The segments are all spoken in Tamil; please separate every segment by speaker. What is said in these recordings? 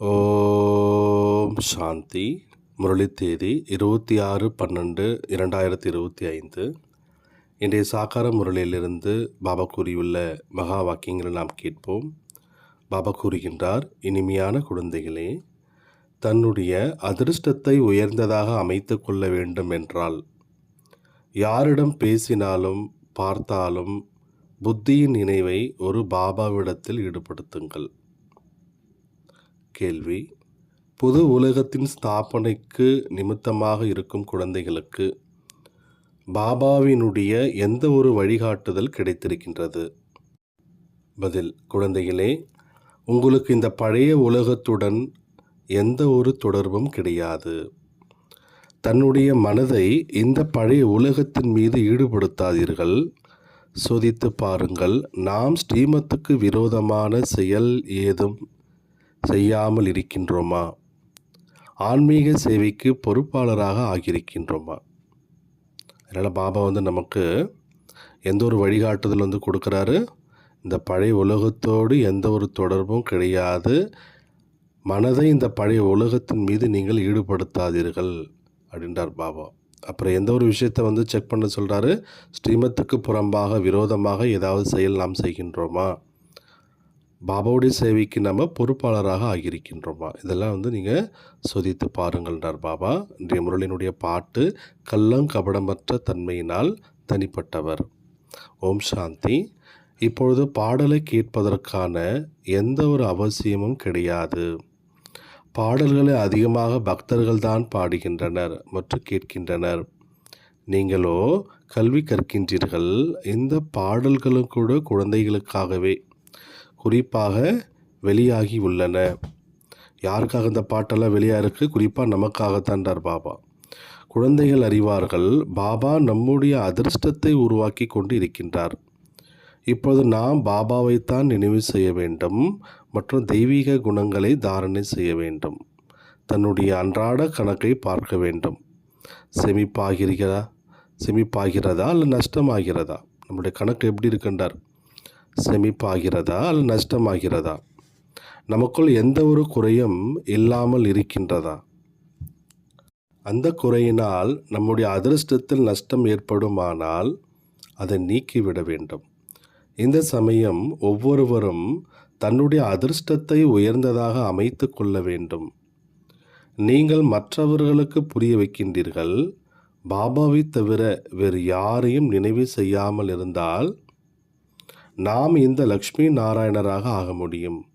Speaker 1: ஓம் சாந்தி. முரளி தேதி இருபத்தி ஆறு பன்னெண்டு இரண்டாயிரத்தி இருபத்தி ஐந்து இன்றைய சாக்கார முரளியிலிருந்து பாபா கூறியுள்ள மகா வாக்கியங்களை நாம் கேட்போம். பாபா கூறுகின்றார் இனிமையான குழந்தைகளே தன்னுடைய அதிர்ஷ்டத்தை உயர்ந்ததாக அமைத்து கொள்ள வேண்டும் என்றால் யாரிடம் பேசினாலும் பார்த்தாலும் புத்தியின் நினைவை ஒரு பாபாவிடத்தில் ஈடுபடுத்துங்கள். கேள்வி. புது உலகத்தின் ஸ்தாபனைக்கு நிமித்தமாக இருக்கும் குழந்தைகளுக்கு பாபாவினுடைய எந்த ஒரு வழிகாட்டுதல் கிடைத்திருக்கின்றது? பதில் குழந்தைகளே உங்களுக்கு இந்த பழைய உலகத்துடன் எந்த ஒரு தொடர்பும் கிடையாது. தன்னுடைய மனதை இந்த பழைய உலகத்தின் மீது ஈடுபடுத்தாதீர்கள். சோதித்து பாருங்கள் நாம் ஸ்ரீமத்துக்கு விரோதமான செயல் ஏதும் செய்யாமல் இருக்கின்றோமா? ஆன்மீக சேவைக்கு பொறுப்பாளராக ஆகியிருக்கின்றோமா? அதனால் பாபா வந்து நமக்கு எந்த ஒரு வழிகாட்டுதல் வந்து கொடுக்குறாரு? இந்த பழைய உலகத்தோடு எந்த ஒரு தொடர்பும் கிடையாது. மனதை இந்த பழைய உலகத்தின் மீது நீங்கள் ஈடுபடுத்தாதீர்கள் அப்படின்றார் பாபா. அப்புறம் எந்த ஒரு விஷயத்தை வந்து செக் பண்ண சொல்கிறாரு ஸ்ரீமத்துக்கு புறம்பாக விரோதமாக ஏதாவது செயல் நாம் செய்கின்றோமா? பாபாவுடைய சேவைக்கு நம்ம பொறுப்பாளராக ஆகியிருக்கின்றோமா. இதெல்லாம் வந்து நீங்கள் சொதித்து பாருங்கள்ன்றார் பாபா. இன்றைய முரளினுடைய பாட்டு கள்ளம் கபடமற்ற தன்மையினால் தனிப்பட்டவர் ஓம் சாந்தி. இப்பொழுது பாடலை கேட்பதற்கான எந்த ஒரு அவசியமும் கிடையாது. பாடல்களை அதிகமாக பக்தர்கள் தான் பாடுகின்றனர் மற்றும் கேட்கின்றனர். நீங்களோ கல்வி கற்கின்றீர்கள் இந்த பாடல்களும் கூட குழந்தைகளுக்காகவே குறிப்பாக வெளியாகி உள்ளன. யாருக்காக இந்த பாட்டெல்லாம் வெளியாக இருக்குது குறிப்பாக நமக்காகத்தான்றார் பாபா. குழந்தைகள் அறிவார்கள் பாபா நம்முடைய அதிர்ஷ்டத்தை உருவாக்கி கொண்டு இருக்கின்றார் இப்போது நாம் பாபாவைத்தான் நினைவு செய்ய வேண்டும் மற்றும் தெய்வீக குணங்களை தாரணை செய்ய வேண்டும். தன்னுடைய அன்றாட கணக்கை பார்க்க வேண்டும். செமிப்பாகிறதா செமிப்பாகிறதா அல்ல நஷ்டமாகிறதா? நம்முடைய கணக்கு எப்படி இருக்கின்றார்? செமிப்பாகிறதா அல்லது நஷ்டமாகிறதா? நமக்குள் எந்த ஒரு குறையும் இல்லாமல் இருக்கின்றதா? அந்த குறையினால் நம்முடைய அதிர்ஷ்டத்தில் நஷ்டம் ஏற்படுமானால் அதை நீக்கிவிட வேண்டும். இந்த சமயம் ஒவ்வொருவரும் தன்னுடைய அதிர்ஷ்டத்தை உயர்ந்ததாக அமைத்து கொள்ள வேண்டும். நீங்கள் மற்றவர்களுக்கு புரிய வைக்கின்றீர்கள். பாபாவை தவிர வேறு யாரையும் நினைவு செய்யாமல் இருந்தால் நாம் இந்த லக்ஷ்மி நாராயணராக ஆக முடியும்.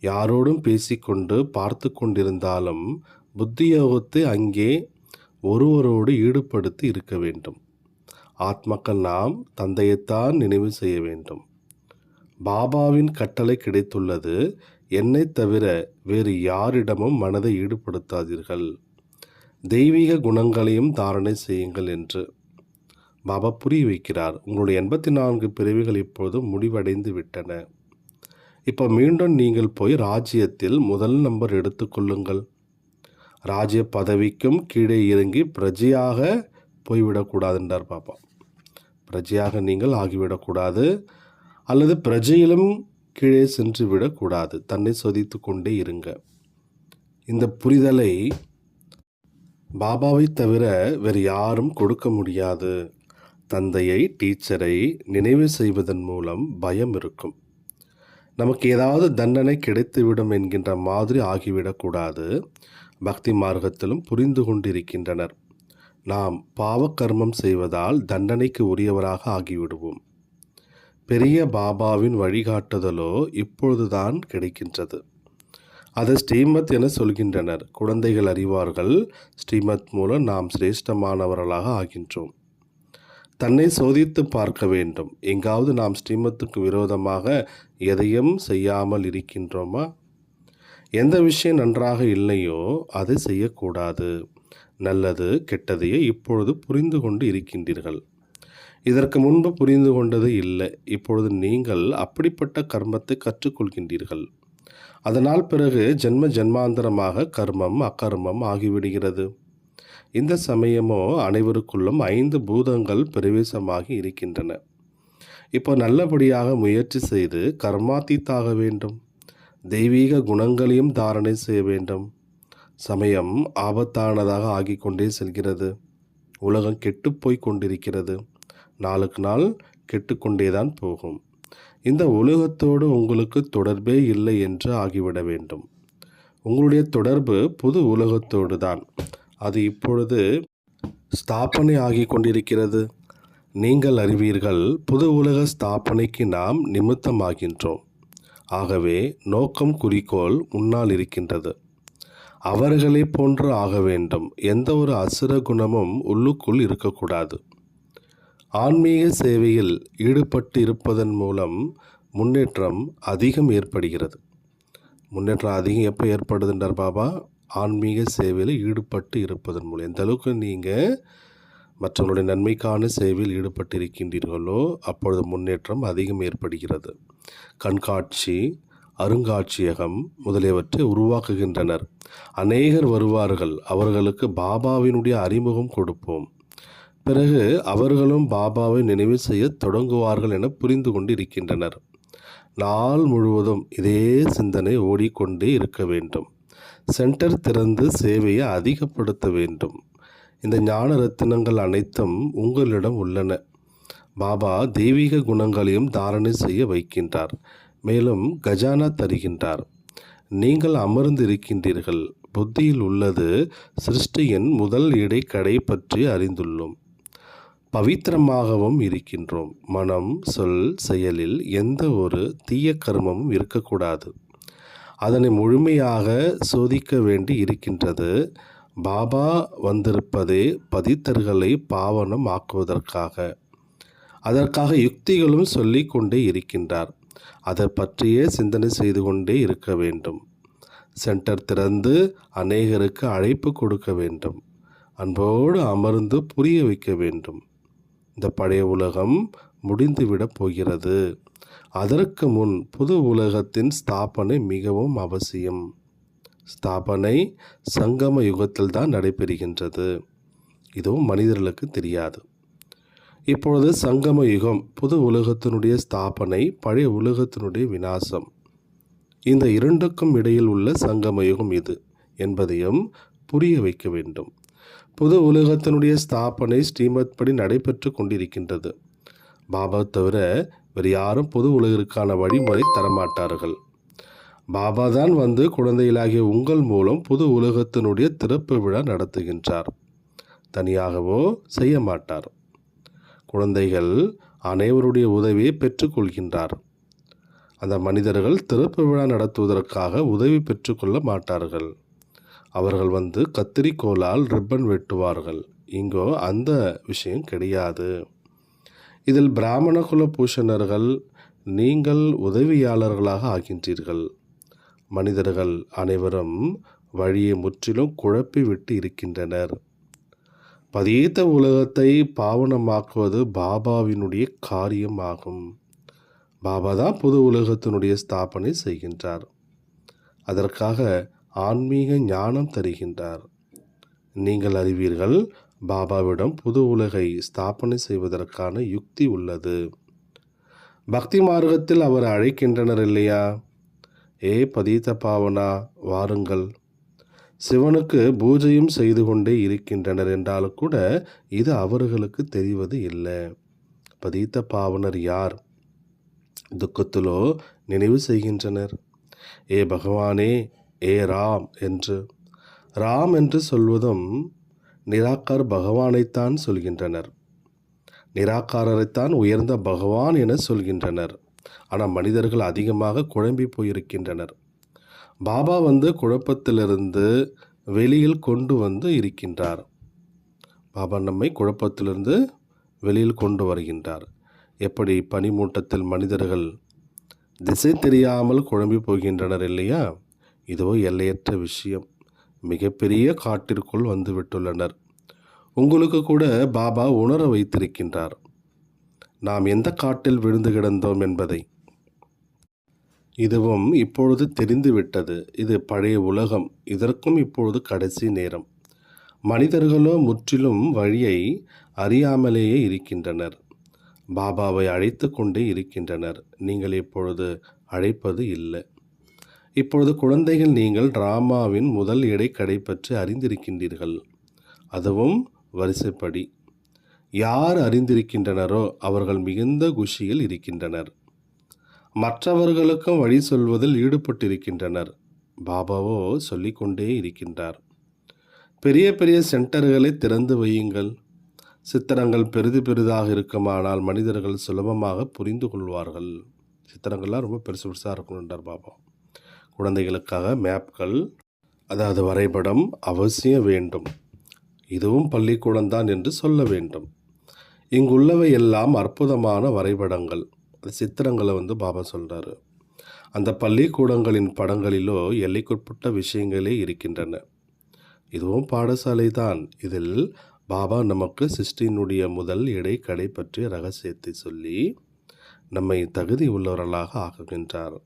Speaker 1: யாரோடும் பேசிக்கொண்டு பார்த்து கொண்டிருந்தாலும் புத்தியோகத்தை அங்கே ஒருவரோடு ஈடுபடுத்தி இருக்க வேண்டும். ஆத்மக்கள் நாம் தந்தையைத்தான் நினைவு செய்ய வேண்டும். பாபாவின் கட்டளை கிடைத்துள்ளது. என்னை தவிர வேறு யாரிடமும் மனதை ஈடுபடுத்தாதீர்கள். தெய்வீக குணங்களையும் தாரணை செய்யுங்கள் என்று. பாபா புரிய வைக்கிறார் உங்களுடைய எண்பத்தி நான்கு பிரிவுகள் இப்போது முடிவடைந்து விட்டன. இப்போ மீண்டும் நீங்கள் போய் ராஜ்யத்தில் முதல் நம்பர் எடுத்துக்கொள்ளுங்கள் ராஜ்ய பதவிக்கும் கீழே இறங்கி பிரஜையாக போய்விடக்கூடாதுன்றார் பாப்பா பிரஜையாக நீங்கள் ஆகிவிடக்கூடாது. அல்லது பிரஜையிலும் கீழே சென்று விடக்கூடாது. தன்னை சோதித்து கொண்டே இருங்க. இந்த புரிதலை பாபாவை தவிர வேறு யாரும் கொடுக்க முடியாது. தந்தையை டீச்சரை நினைவு செய்வதன் மூலம் பயம் இருக்கும். நமக்கு ஏதாவது தண்டனை கிடைத்துவிடும் என்கின்ற மாதிரி ஆகிவிடக்கூடாது. பக்தி மார்க்கத்திலும் புரிந்து கொண்டிருக்கின்றனர். நாம் பாவக்கர்மம் செய்வதால் தண்டனைக்கு உரியவராக ஆகிவிடுவோம். பெரிய பாபாவின் வழிகாட்டுதலோ இப்பொழுதுதான் கிடைக்கின்றது. அதை ஸ்ரீமத் என சொல்கின்றனர். குழந்தைகள் அறிவார்கள். ஸ்ரீமத் மூலம் நாம் சிரேஷ்டமானவர்களாக ஆகின்றோம். தன்னை சோதித்து பார்க்க வேண்டும். எங்காவது நாம் ஸ்ரீமத்துக்கு விரோதமாக எதையும் செய்யாமல் இருக்கின்றோமா? எந்த விஷயம் நன்றாக இல்லையோ அதை செய்யக்கூடாது. நல்லது கெட்டதையே இப்பொழுது புரிந்து கொண்டு இருக்கின்றீர்கள். இதற்கு முன்பு புரிந்து கொண்டது இல்லை. இப்பொழுது நீங்கள் அப்படிப்பட்ட கர்மத்தை கற்றுக்கொள்கின்றீர்கள். அதனால் பிறகு ஜென்ம ஜென்மாந்தரமாக கர்மம் அக்கர்மம் ஆகிவிடுகிறது. இந்த சமயமோ அனைவருக்குள்ளும் ஐந்து பூதங்கள் பிரவேசமாகி இருக்கின்றன. இப்போ நல்லபடியாக முயற்சி செய்து கர்மாத்தீத்தாக வேண்டும். தெய்வீக குணங்களையும் தாரணை செய்ய வேண்டும். சமயம் ஆபத்தானதாக ஆகிக்கொண்டே செல்கிறது. உலகம் கெட்டுப்போய் கொண்டிருக்கிறது. நாளுக்கு நாள் கெட்டுக்கொண்டே தான் போகும். இந்த உலகத்தோடு உங்களுக்கு தொடர்பே இல்லை என்று ஆகிவிட வேண்டும். உங்களுடைய தொடர்பு புது உலகத்தோடு தான் அது இப்பொழுது ஸ்தாபனை ஆகிக் கொண்டிருக்கிறது நீங்கள் அறிவீர்கள் புது உலக ஸ்தாபனைக்கு நாம் நிமித்தமாகின்றோம். ஆகவே நோக்கம் குறிக்கோள் முன்னால் இருக்கின்றது. அவர்களை போன்று ஆக வேண்டும். எந்த ஒரு அசுர குணமும் உள்ளுக்குள் இருக்கக்கூடாது. ஆன்மீக சேவையில் ஈடுபட்டு இருப்பதன் மூலம் முன்னேற்றம் அதிகம் ஏற்படுகிறது. முன்னேற்றம் அதிகம் எப்போ ஏற்படுதுன்றார் பாபா? ஆன்மீக சேவையில் ஈடுபட்டு இருப்பதன் மூலம். எந்த அளவுக்கு நீங்கள் மற்றவங்களுடைய நன்மைக்கான சேவையில் ஈடுபட்டு இருக்கின்றீர்களோ அப்பொழுது முன்னேற்றம் அதிகம் ஏற்படுகிறது. கண்காட்சி அருங்காட்சியகம் முதலியவற்றை உருவாக்குகின்றனர். அநேகர் வருவார்கள் அவர்களுக்கு பாபாவினுடைய அறிமுகம் கொடுப்போம். பிறகு அவர்களும் பாபாவை நினைவு செய்ய தொடங்குவார்கள் என புரிந்து கொண்டு இருக்கின்றனர் நாள் முழுவதும் இதே சிந்தனை ஓடிக்கொண்டே இருக்க வேண்டும். சென்டர் திறந்து சேவையை அதிகப்படுத்த வேண்டும். இந்த ஞான ரத்தினங்கள் அனைத்தும் உங்களிடம் உள்ளன. பாபா தெய்வீக குணங்களையும் தாரணை செய்ய வைக்கின்றார். மேலும் கஜானா தருகின்றார். நீங்கள் அமர்ந்து இருக்கின்றீர்கள் புத்தியில் உள்ளது சிருஷ்டியின் முதல் இடைக்கடை பற்றி அறிந்துள்ளோம். பவித்திரமாகவும் இருக்கின்றோம். மனம் சொல் செயலில் எந்த ஒரு தீய கர்மமும் இருக்கக்கூடாது. அதனை முழுமையாக சோதிக்க வேண்டி இருக்கின்றது. பாபா வந்திருப்பதே பதித்தர்களை பாவனம் ஆக்குவதற்காக. அதற்காக யுக்திகளும் சொல்லிக் கொண்டே இருக்கின்றார். அதை பற்றியே சிந்தனை செய்து கொண்டே இருக்க வேண்டும். சென்டர் திறந்து அநேகருக்கு அழைப்பு கொடுக்க வேண்டும். அன்போடு அமர்ந்து புரிய வைக்க வேண்டும். இந்த பழைய உலகம் முடிந்துவிடப் போகிறது. அதற்கு முன் புது உலகத்தின் ஸ்தாபனை மிகவும் அவசியம். ஸ்தாபனை சங்கம யுகத்தில் தான் நடைபெறுகின்றது. இதுவும் மனிதர்களுக்கு தெரியாது. இப்பொழுது சங்கம யுகம் புது உலகத்தினுடைய ஸ்தாபனை பழைய உலகத்தினுடைய விநாசம். இந்த இரண்டுக்கும் இடையில் உள்ள சங்கம யுகம் இது என்பதையும் புரிய வைக்க வேண்டும். புது உலகத்தினுடைய ஸ்தாபனை ஸ்ரீமத் படி நடைபெற்று கொண்டிருக்கின்றது. பாபா தவிர வேறு யாரும் பொது உலகிற்கான வழிமுறை தரமாட்டார்கள். பாபா தான் வந்து குழந்தைகளாகிய உங்கள் மூலம் புது உலகத்தினுடைய திறப்பு விழா நடத்துகின்றார். தனியாகவோ செய்ய மாட்டார். குழந்தைகள் அனைவருடைய உதவியை பெற்றுக்கொள்கின்றார் அந்த மனிதர்கள் திறப்பு விழா நடத்துவதற்காக உதவி பெற்றுக்கொள்ள மாட்டார்கள். அவர்கள் வந்து கத்திரிக்கோலால் ரிப்பன் வெட்டுவார்கள். இங்கோ அந்த விஷயம் கிடையாது. இதில் பிராமண குல பூஷணர்கள் நீங்கள் உதவியாளர்களாக ஆகின்றீர்கள். மனிதர்கள் அனைவரும் வழியை முற்றிலும் குழப்பிவிட்டு இருக்கின்றனர். பதீத்த உலகத்தை பாவனமாக்குவது பாபாவினுடைய காரியமாகும் பாபா தான் புது உலகத்தினுடைய ஸ்தாபனை செய்கின்றார். அதற்காக ஆன்மீக ஞானம் தருகின்றார். நீங்கள் அறிவீர்கள் பாபாவிடம் புது உலகை ஸ்தாபனை செய்வதற்கான யுக்தி உள்ளது. பக்தி மார்க்கத்தில் அவர் அழைக்கின்றனர் இல்லையா? ஏ பதீத பாவனா வாருங்கள். சிவனுக்கு பூஜையும் செய்து கொண்டே இருக்கின்றனர் என்றாலும் கூட இது அவர்களுக்கு தெரிவது இல்லை. பதீத்த பாவனர் யார்? துக்கத்திலோ நினைவு செய்கின்றனர். ஏ பகவானே ஏ ராம் என்று. ராம் என்று சொல்வதும் நிராகார் பகவானைத்தான் சொல்கின்றனர். நிராகாரரைத்தான் உயர்ந்த பகவான் என சொல்கின்றனர். ஆனால் மனிதர்கள் அதிகமாக குழம்பி போயிருக்கின்றனர். பாபா வந்து குழப்பத்திலிருந்து வெளியில் கொண்டு வந்து இருக்கின்றார். பாபா நம்மை குழப்பத்திலிருந்து வெளியில் கொண்டு வருகின்றார். எப்படி பனிமூட்டத்தில் மனிதர்கள் திசை தெரியாமல் குழம்பி போகின்றனர் இல்லையா? இதோ எல்லையற்ற விஷயம். மிகப்பெரிய காட்டிற்குள் வந்து விட்டுள்ளனர். உங்களுக்கு கூட பாபா உணர வைத்திருக்கின்றார். நாம் எந்த காட்டில் விழுந்து கிடந்தோம் என்பதை. இதுவும் இப்பொழுது தெரிந்துவிட்டது. இது பழைய உலகம். இதற்கும் இப்பொழுது கடைசி நேரம். மனிதர்களோ முற்றிலும் வழியை அறியாமலேயே இருக்கின்றனர். பாபாவை அழைத்து கொண்டே இருக்கின்றனர். நீங்கள் இப்பொழுது அழைப்பது இல்லை. இப்பொழுது குழந்தைகள் நீங்கள் டிராமாவின் முதல் இடைக்கடை பற்றி அறிந்திருக்கின்றீர்கள். அதுவும் வரிசைப்படி. யார் அறிந்திருக்கின்றனரோ அவர்கள் மிகுந்த குஷியில் இருக்கின்றனர். மற்றவர்களுக்கும் வழி சொல்வதில் ஈடுபட்டிருக்கின்றனர். பாபாவோ சொல்லிக்கொண்டே இருக்கின்றார். பெரிய பெரிய சென்டர்களை திறந்து வையுங்கள். சித்திரங்கள் பெரிது பெரிதாக இருக்குமானால் மனிதர்கள் சுலபமாக புரிந்து கொள்வார்கள். சித்திரங்கள்லாம் ரொம்ப பெருசு பெருசாக இருக்கணுன்றார் பாபா. குழந்தைகளுக்காக மேப்கள் அதாவது வரைபடம் அவசியம் வேண்டும். இதுவும் பள்ளிக்கூடம்தான் என்று சொல்ல வேண்டும். இங்குள்ளவை எல்லாம் அற்புதமான வரைபடங்கள். அது சித்திரங்களை வந்து பாபா சொல்கிறாரு அந்த பள்ளிக்கூடங்களின் படங்களிலோ எல்லைக்குட்பட்ட விஷயங்களே இருக்கின்றன. இதுவும் பாடசாலை தான். இதில் பாபா நமக்கு சிஸ்டினுடைய முதல் இடை கடை பற்றிய ரகசியத்தை சொல்லி நம்மை தகுதி உள்ளவர்களாக ஆக்குகின்றார்.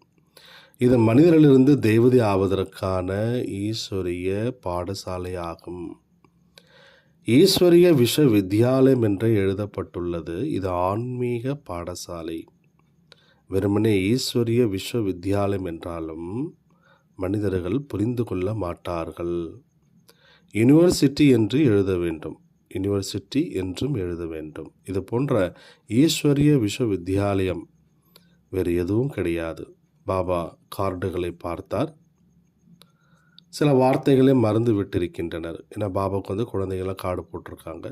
Speaker 1: இது மனிதரிலிருந்து தெய்வதி ஆவதற்கான ஈஸ்வரிய பாடசாலையாகும். ஈஸ்வரிய விஷ வித்யாலயம் என்று எழுதப்பட்டுள்ளது. இது ஆன்மீக பாடசாலை. வெறுமனே ஈஸ்வரிய விஸ்வவித்யாலயம் என்றாலும் மனிதர்கள் புரிந்து கொள்ள மாட்டார்கள். யூனிவர்சிட்டி என்று எழுத வேண்டும். யூனிவர்சிட்டி என்றும் எழுத வேண்டும். இது போன்ற ஈஸ்வரிய விஸ்வவித்யாலயம் வேறு எதுவும் கிடையாது. பாபா கார்டுகளை பார்த்தார். சில வார்த்தைகளை மறந்து விட்டிருக்கின்றனர். ஏன்னா பாபாவுக்கு வந்து குழந்தைங்களாம் கார்டு போட்டிருக்காங்க.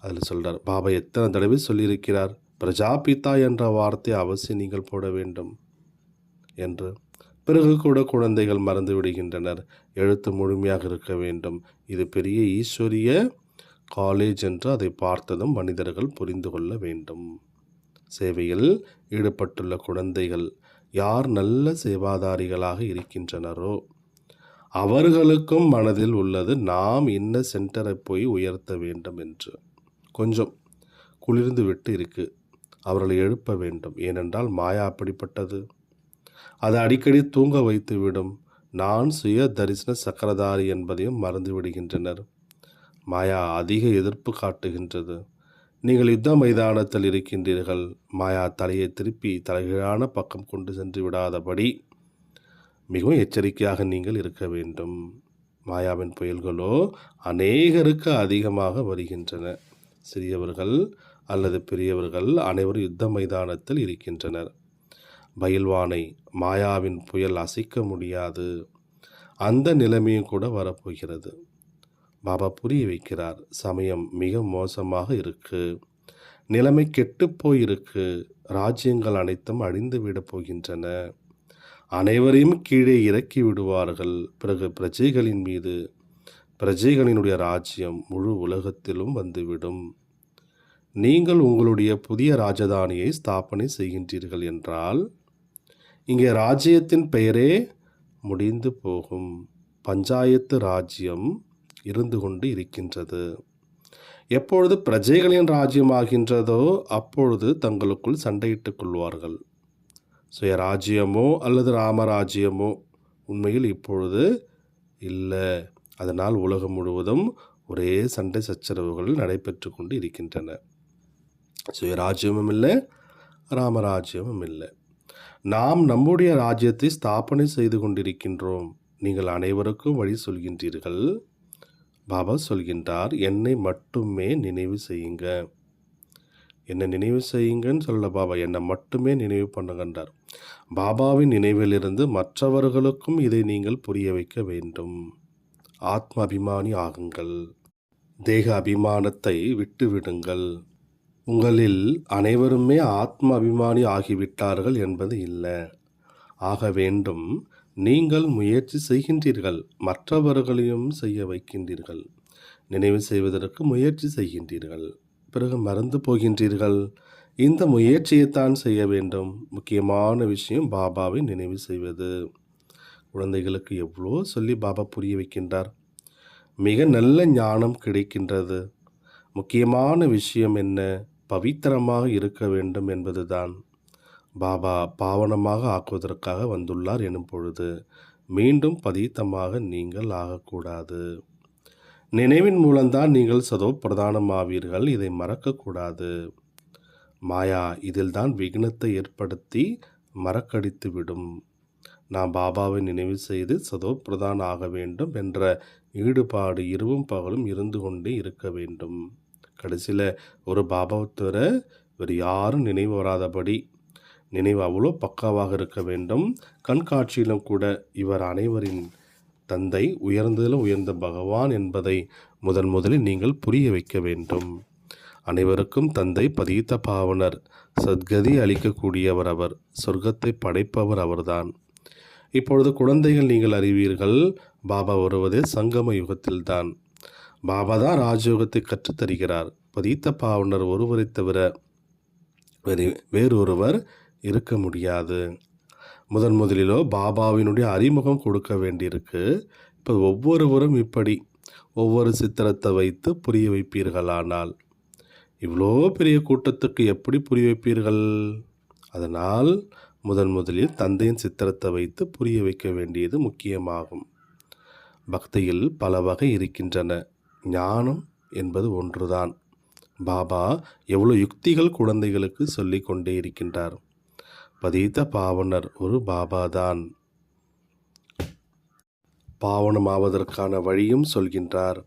Speaker 1: அதில் சொல்கிறார் பாபா எத்தனை தடவை சொல்லியிருக்கிறார்? பிரஜாபிதா என்ற வார்த்தை அவசியம் நீங்கள் போட வேண்டும் என்று. பிறகு கூட குழந்தைகள் மறந்து விடுகின்றனர். எழுத்து முழுமையாக இருக்க வேண்டும். இது பெரிய ஈஸ்வரிய காலேஜ் என்று அதை பார்த்ததும் மனிதர்கள் புரிந்து கொள்ள வேண்டும். சேவையில் ஈடுபட்டுள்ள குழந்தைகள் யார் நல்ல சேவாதாரிகளாக இருக்கின்றனரோ அவர்களுக்கும் மனதில் உள்ளது நாம் இன்ன சென்டரை போய் உயர்த்த வேண்டும் என்று. கொஞ்சம் குளிர்ந்து விட்டு இருக்கு அவர்களை எழுப்ப வேண்டும். ஏனென்றால் மாயா அப்படிப்பட்டது. அது அடிக்கடி தூங்க வைத்துவிடும் நான் சுய தரிசன சக்கரதாரி என்பதையும் மறந்து விடுகின்றனர். மாயா அதிக எதிர்ப்பு காட்டுகின்றது. நீங்கள் யுத்த மைதானத்தில் இருக்கின்றீர்கள். மாயா தலையை திருப்பி தலைகீழான பக்கம் கொண்டு சென்று விடாதபடி மிகவும் எச்சரிக்கையாக நீங்கள் இருக்க வேண்டும். மாயாவின் புயல்களோ அநேகருக்கு அதிகமாக வருகின்றன. சிறியவர்கள் அல்லது பெரியவர்கள் அனைவரும் யுத்த மைதானத்தில் இருக்கின்றனர். பயில்வானை மாயாவின் புயல் அசைக்க முடியாது. அந்த நிலைமையும் கூட வரப்போகிறது. பாபா புரிய வைக்கிறார் சமயம் மிக மோசமாக இருக்கு. நிலைமை கெட்டுப் போயிருக்கு. ராஜ்யங்கள் அனைத்தும் அழிந்து விடப் போகின்றன. அனைவரையும் கீழே இறக்கி விடுவார்கள். பிறகு பிரஜைகளின் மீது பிரஜைகளினுடைய ராஜ்யம் முழு உலகத்திலும் வந்துவிடும். நீங்கள் உங்களுடைய புதிய ராஜதானியை ஸ்தாபனை செய்கின்றீர்கள் என்றால் இங்கே ராஜ்யத்தின் பெயரே முடிந்து போகும். பஞ்சாயத்து ராஜ்யம் இருந்து கொண்டு இருக்கின்றது. எப்பொழுது பிரஜைகளின் ராஜ்யமாகின்றதோ அப்பொழுது தங்களுக்குள் சண்டையிட்டுக் கொள்வார்கள். சுயராஜ்யமோ அல்லது ராமராஜ்யமோ உண்மையில் இப்பொழுது இல்லை. அதனால் உலகம் முழுவதும் ஒரே சண்டை சச்சரவுகள் நடைபெற்று கொண்டு இருக்கின்றன. சுயராஜ்யமும் இல்லை ராமராஜ்யமும் இல்லை. நாம் நம்முடைய ராஜ்யத்தை ஸ்தாபனை செய்து கொண்டிருக்கின்றோம். நீங்கள் அனைவருக்கும் வழி சொல்கின்றீர்கள். பாபா சொல்கின்றார் என்னை மட்டுமே நினைவு செய்யுங்க. என்னை நினைவு செய்யுங்கன்னு சொல்ல பாபா என்னை மட்டுமே நினைவு பண்ணுங்கன்றார். பாபாவின் நினைவிலிருந்து மற்றவர்களுக்கும் இதை நீங்கள் புரிய வைக்க வேண்டும். ஆத்ம அபிமானி ஆகுங்கள். தேக அபிமானத்தை விட்டுவிடுங்கள் உங்களில் அனைவருமே ஆத்ம அபிமானி ஆகிவிட்டார்கள் என்பது இல்லை. ஆக வேண்டும் நீங்கள் முயற்சி செய்கின்றீர்கள் மற்றவர்களையும் செய்ய வைக்கின்றீர்கள். நினைவு செய்வதற்கு முயற்சி செய்கின்றீர்கள் பிறகு மறந்து போகின்றீர்கள். இந்த முயற்சியைத்தான் செய்ய வேண்டும். முக்கியமான விஷயம் பாபாவை நினைவு செய்வது. குழந்தைகளுக்கு எவ்வளோ சொல்லி பாபா புரிய வைக்கின்றார். மிக நல்ல ஞானம் கிடைக்கின்றது. முக்கியமான விஷயம் என்ன? பவித்திரமாக இருக்க வேண்டும் என்பதுதான். பாபா பாவனமாக ஆக்குவதற்காக வந்துள்ளார் எனும் பொழுது மீண்டும் பதீத்தமாக நீங்கள் ஆகக்கூடாது. நினைவின் மூலம்தான் நீங்கள் சதோ பிரதானமாவீர்கள். இதை மறக்கக்கூடாது. மாயா இதில்தான் விக்னத்தை ஏற்படுத்தி மறக்கடித்து விடும் நாம் பாபாவை நினைவு செய்து சதோ சதோப்பிரதான் ஆக வேண்டும் என்ற ஈடுபாடு இரவும் பகலும் இருந்து கொண்டே இருக்க வேண்டும். கடைசியில் ஒரு பாபாவை தவிர வேறு யாரும் நினைவு வராதபடி நினைவு அவ்வளோ பக்காவாக இருக்க வேண்டும். கண்காட்சியிலும் கூட இவர் அனைவரின் தந்தை உயர்ந்ததிலும் உயர்ந்த பகவான் என்பதை முதன் முதலில் நீங்கள் புரிய வைக்க வேண்டும். அனைவருக்கும் தந்தை பதித்த பாவனர் சத்கதி அளிக்கக்கூடியவர் அவர் சொர்க்கத்தை படைப்பவர் அவர்தான். இப்பொழுது குழந்தைகள் நீங்கள் அறிவீர்கள் பாபா வருவதே சங்கம யுகத்தில்தான். பாபா தான் ராஜயோகத்தை கற்றுத்தருகிறார். பதித்த பாவனர் ஒருவரை தவிர வேறு வேறொருவர் இருக்க முடியாது. முதன் முதலிலோ பாபாவினுடைய அறிமுகம் கொடுக்க வேண்டியிருக்கு. இப்போ ஒவ்வொருவரும் இப்படி ஒவ்வொரு சித்திரத்தை வைத்து புரிய வைப்பீர்களானால் இவ்வளோ பெரிய கூட்டத்துக்கு எப்படி புரிய வைப்பீர்கள்? அதனால் முதன் முதலில் தந்தையின் சித்திரத்தை வைத்து புரிய வைக்க வேண்டியது முக்கியமாகும். பக்தியில் பல வகை இருக்கின்றன. ஞானம் என்பது ஒன்றுதான். பாபா எவ்வளோ யுக்திகள் குழந்தைகளுக்கு சொல்லிக் கொண்டே இருக்கின்றார். பதித்த பாவனர் ஒரு பாபாதான். பாவனமாவதற்கான வழியும் சொல்கின்றார்.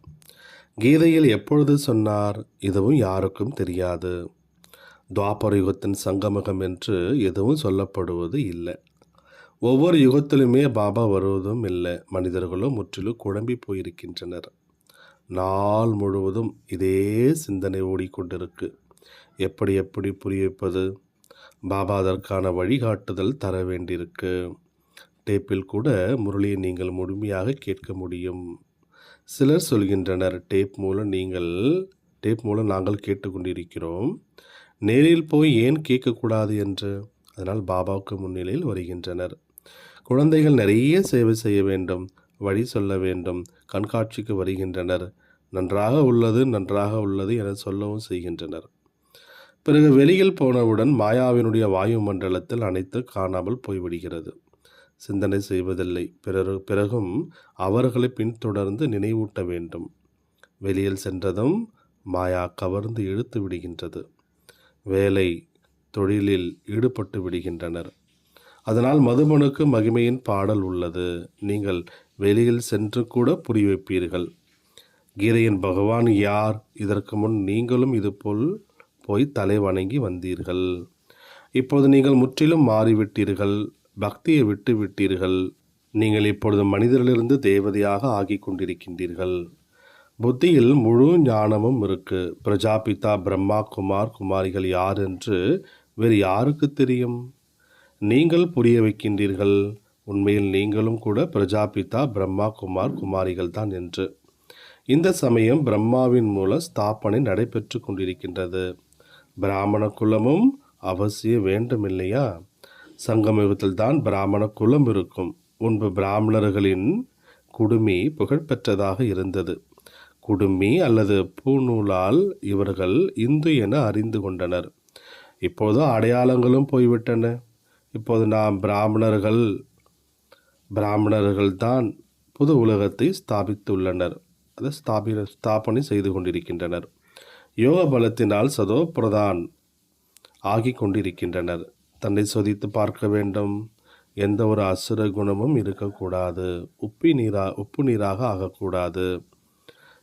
Speaker 1: கீதையில் எப்பொழுது சொன்னார்? இதுவும் யாருக்கும் தெரியாது. துவாபர யுகத்தின் சங்கமகம் என்று எதுவும் சொல்லப்படுவது இல்லை. ஒவ்வொரு யுகத்திலுமே பாபா வருவதும் இல்லை. மனிதர்களும் முற்றிலும் குழம்பி போயிருக்கின்றனர். நாள் முழுவதும் இதே சிந்தனை ஓடிக்கொண்டிருக்கு. எப்படி எப்படி புரிய வைப்பது? பாபா அதற்கான வழிகாட்டுதல் தர வேண்டியிருக்கு. டேப்பில் கூட முரளியை நீங்கள் முழுமையாக கேட்க முடியும். சிலர் சொல்கின்றனர் டேப் மூலம் நீங்கள் டேப் மூலம் நாங்கள் கேட்டுக்கொண்டிருக்கிறோம். நேரில் போய் ஏன் கேட்கக்கூடாது என்று? அதனால் பாபாவுக்கு முன்னிலையில் வருகின்றனர். குழந்தைகள் நிறைய சேவை செய்ய வேண்டும் வழி சொல்ல வேண்டும் கண்காட்சிக்கு வருகின்றனர். நன்றாக உள்ளது நன்றாக உள்ளது என சொல்லவும் செய்கின்றனர். பிறகு வெளியில் போனவுடன் மாயாவினுடைய வாயு மண்டலத்தில் அனைத்து காணாமல் போய்விடுகிறது. சிந்தனை செய்வதில்லை. பிறகு பிறகும் அவர்களை பின்தொடர்ந்து நினைவூட்ட வேண்டும். வெளியில் சென்றதும் மாயா கவர்ந்து இழுத்து விடுகின்றது. வேலை தொழிலில் ஈடுபட்டு விடுகின்றனர். அதனால் மதுமனுக்கு மகிமையின் பாடல் உள்ளது. நீங்கள் வெளியில் சென்று கூட புரிய வைப்பீர்கள் கீதையின் பகவான் யார்? இதற்கு முன் நீங்களும் இதுபோல் போய் தலை வணங்கி வந்தீர்கள். இப்போது நீங்கள் முற்றிலும் மாறிவிட்டீர்கள் பக்தியை விட்டு விட்டீர்கள். நீங்கள் இப்பொழுது மனிதரிலிருந்து தேவதையாக ஆகிக் கொண்டிருக்கின்றீர்கள். புத்தியில் முழு ஞானமும் இருக்கு. பிரஜாபிதா பிரம்மா குமார் குமாரிகள் யார் என்று வேறு யாருக்கு தெரியும்? நீங்கள் புரிய வைக்கின்றீர்கள். உண்மையில் நீங்களும் கூட பிரஜாபிதா பிரம்மா குமார் குமாரிகள் தான் என்று. இந்த சமயம் பிரம்மாவின் மூலம் ஸ்தாபனை நடைபெற்று கொண்டிருக்கின்றது. பிராமண குலமும் அவசியம் வேண்டும் இல்லையா சங்கமயுகத்தில் தான் பிராமண குலம் இருக்கும். முன்பு பிராமணர்களின் குடுமி புகழ்பெற்றதாக இருந்தது. குடுமி அல்லது பூநூலால் இவர்கள் இந்து என அறிந்து கொண்டனர். இப்போது அடையாளங்களும் போய்விட்டன. இப்போது நாம் பிராமணர்கள் பிராமணர்கள் தான் புது உலகத்தை ஸ்தாபித்துள்ளனர். அதை ஸ்தாபி ஸ்தாபனை செய்து கொண்டிருக்கின்றனர். யோக பலத்தினால் சதோ பிரதான் ஆகி கொண்டிருக்கின்றனர் தன்னை சோதித்து பார்க்க வேண்டும். எந்த ஒரு அசுர குணமும் இருக்கக்கூடாது. உப்பி நீரா உப்பு நீராக ஆகக்கூடாது.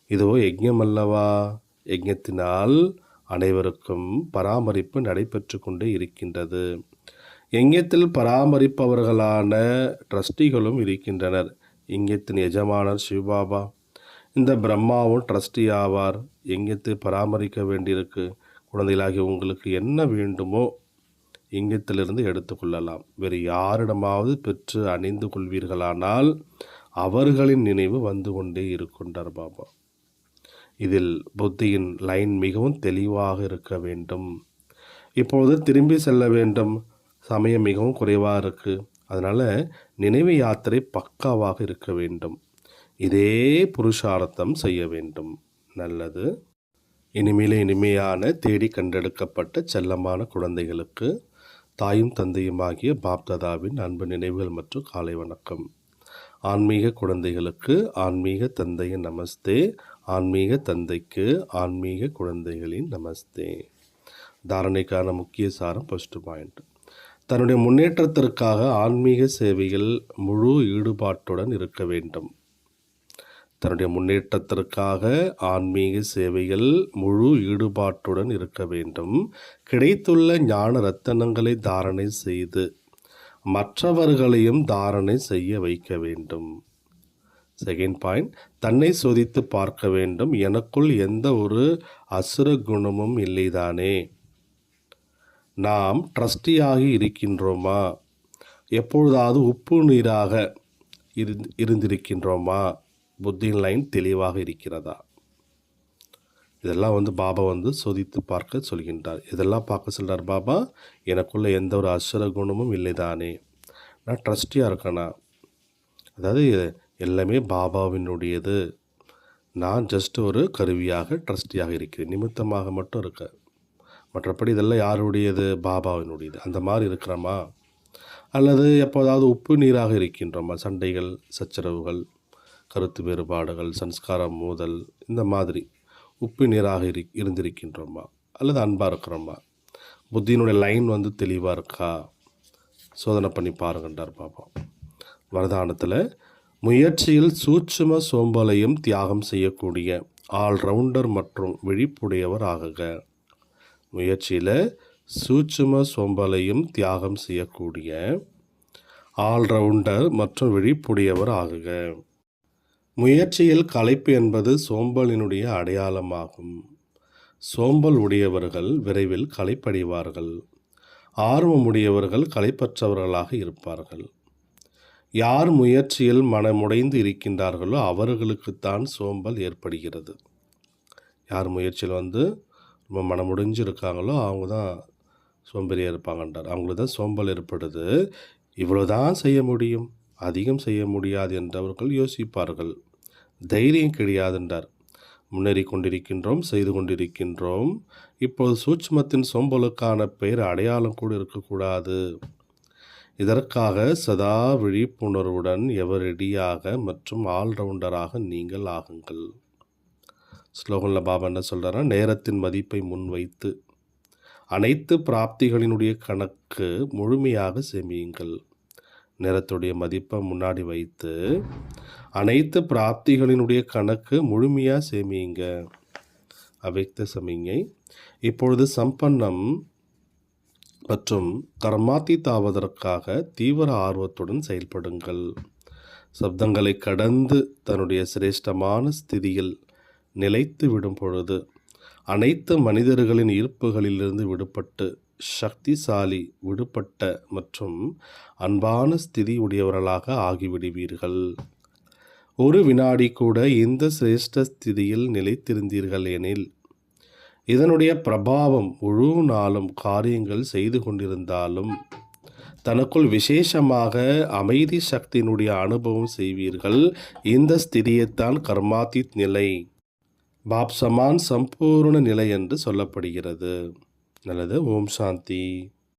Speaker 1: இதோ யஜ்யம் அல்லவா யஜ்யத்தினால் அனைவருக்கும் பராமரிப்பு நடைபெற்று கொண்டே இருக்கின்றது. யஜ்யத்தில் பராமரிப்பவர்களான ட்ரஸ்டிகளும் இருக்கின்றனர். யஜ்ஞத்தின் எஜமானர் சிவபாபா இந்த பிரம்மாவும் ட்ரஸ்டி ஆவார் எங்கத்து பராமரிக்க வேண்டியிருக்கு? குழந்தைகளாகி உங்களுக்கு என்ன வேண்டுமோ இங்கத்திலிருந்து எடுத்துக்கொள்ளலாம் வேறு யாரிடமாவது பெற்று அணிந்து கொள்வீர்களானால் அவர்களின் நினைவு வந்து கொண்டே இருக்கின்றார் பாபா. இதில் புத்தியின் லைன் மிகவும் தெளிவாக இருக்க வேண்டும். இப்பொழுது திரும்பி செல்ல வேண்டும். சமயம் மிகவும் குறைவாக இருக்குது அதனால் நினைவு யாத்திரை பக்காவாக இருக்க வேண்டும். இதே புருஷார்த்தம் செய்ய வேண்டும். நல்லது. இனிமேலே இனிமையான தேடி கண்டெடுக்கப்பட்ட செல்லமான குழந்தைகளுக்கு தாயும் தந்தையுமாகிய பாப்தாதாவின் அன்பு நினைவுகள் மற்றும் காலை வணக்கம். ஆன்மீக குழந்தைகளுக்கு ஆன்மீக தந்தையின் நமஸ்தே. ஆன்மீக தந்தைக்கு ஆன்மீக குழந்தைகளின் நமஸ்தே. தாரணைக்கான முக்கிய சாரம் ஃபஸ்ட்டு பாயிண்ட் தன்னுடைய முன்னேற்றத்திற்காக ஆன்மீக சேவையில் முழு ஈடுபாட்டுடன் இருக்க வேண்டும். தன்னுடைய முன்னேற்றத்திற்காக ஆன்மீக சேவையில் முழு ஈடுபாட்டுடன் இருக்க வேண்டும். கிடைத்துள்ள ஞான ரத்தனங்களை தாரணை செய்து மற்றவர்களையும் தாரணை செய்ய வைக்க வேண்டும். செகண்ட் பாயிண்ட் தன்னை சோதித்து பார்க்க வேண்டும். எனக்குள் எந்த ஒரு அசுர குணமும் இல்லைதானே? நாம் ட்ரஸ்டியாகி இருக்கின்றோமா? எப்பொழுதாவது உப்பு நீராக இருந் இருந்திருக்கின்றோமா? புத்தியின் லைன் தெளிவாக இருக்கிறதா? இதெல்லாம் வந்து பாபா வந்து சோதித்து பார்க்க சொல்கின்றார். இதெல்லாம் பார்க்க சொல்கிறார் பாபா எனக்குள்ள எந்த ஒரு அசுர குணமும் இல்லை தானே நான் ட்ரஸ்டியாக இருக்கேனா? அதாவது எல்லாமே பாபாவினுடையது. நான் ஜஸ்ட் ஒரு கருவியாக ட்ரஸ்டியாக இருக்கிறேன். நிமித்தமாக மட்டும் இருக்க. மற்றபடி இதெல்லாம் யாருடையது? பாபாவினுடையது. அந்த மாதிரி இருக்கிறோமா? அல்லது எப்போதாவது உப்பு நீராக இருக்கின்றோமா? சண்டைகள் சச்சரவுகள் கருத்து வேறுபாடுகள் சன்ஸ்காரம் மோதல் இந்த மாதிரி உப்பு நீராக இரு இருந்திருக்கின்றோமா? அல்லது அன்பாக இருக்கிறோமா? புத்தியினுடைய லைன் வந்து தெளிவாக இருக்கா? சோதனை பண்ணி பாருங்கன்றார் பாபா. வரதானத்தில் முயற்சியில் சூட்சும சோம்பலையும் தியாகம் செய்யக்கூடிய ஆல்ரவுண்டர் மற்றும் விழிப்புடையவர் ஆகுக. முயற்சியில் சூட்சும சோம்பலையும் தியாகம் செய்யக்கூடிய ஆல்ரவுண்டர் மற்றும் விழிப்புடையவர் ஆகுக. முயற்சியில் களைப்பு என்பது சோம்பலினுடைய அடையாளமாகும். சோம்பல் உடையவர்கள் விரைவில் களைப்படைவார்கள். ஆர்வமுடையவர்கள் களைப்பற்றவர்களாக இருப்பார்கள். யார் முயற்சியில் மனமுடைந்து இருக்கின்றார்களோ அவர்களுக்குத்தான் சோம்பல் ஏற்படுகிறது. யார் முயற்சியில் வந்து ரொம்ப மனமுடைஞ்சு இருக்காங்களோ அவங்க தான் சோம்பேறியாக இருப்பாங்கன்றார். அவங்களுக்கு தான் சோம்பல் ஏற்படுது. இவ்வளோ தான் செய்ய முடியும். அதிகம் செய்ய முடியாது என்றவர்கள் யோசிப்பார்கள். தைரியம் கிடையாதென்றார். முன்னேறி கொண்டிருக்கின்றோம் செய்து கொண்டிருக்கின்றோம். இப்போது சூட்சமத்தின் சொம்பலுக்கான பெயர் அடையாளம் கூட இருக்கக்கூடாது. இதற்காக சதா விழிப்புணர்வுடன் எவரெடியாக மற்றும் ஆல்ரவுண்டராக நீங்கள் ஆகுங்கள். ஸ்லோகனில் பாபா என்ன சொல்கிறாரா நேரத்தின் மதிப்பை முன்வைத்து. அனைத்து பிராப்திகளினுடைய கணக்கு முழுமையாக சேமியுங்கள். நேரத்துடைய மதிப்பை முன்னாடி வைத்து அனைத்து பிராப்திகளினுடைய கணக்கு முழுமையாக சேமியுங்க. அவைத்த சமிங்கை இப்பொழுது சம்பன்னம் மற்றும் கர்மாத்தீத்தாவதற்காக தீவிர ஆர்வத்துடன் செயல்படுங்கள். சப்தங்களை கடந்து தன்னுடைய சிரேஷ்டமான ஸ்திதியில் நிலைத்து விடும் பொழுது அனைத்து மனிதர்களின் ஈர்ப்புகளிலிருந்து விடுபட்டு சக்திசாலி விடுபட்ட மற்றும் அன்பான ஸ்திதி உடையவர்களாக ஆகிவிடுவீர்கள். ஒரு வினாடி கூட இந்த சிரேஷ்ட ஸ்திதியில் நிலைத்திருந்தீர்கள் எனில் இதனுடைய பிரபாவம் முழு நாளும் காரியங்கள் செய்து கொண்டிருந்தாலும் தனக்குள் விசேஷமாக அமைதி சக்தியினுடைய அனுபவம் செய்வீர்கள். இந்த ஸ்திதியைத்தான் கர்மாதித் நிலை பாப்சமான் சம்பூர்ண நிலை என்று சொல்லப்படுகிறது. நல்லது. ஓம் சாந்தி.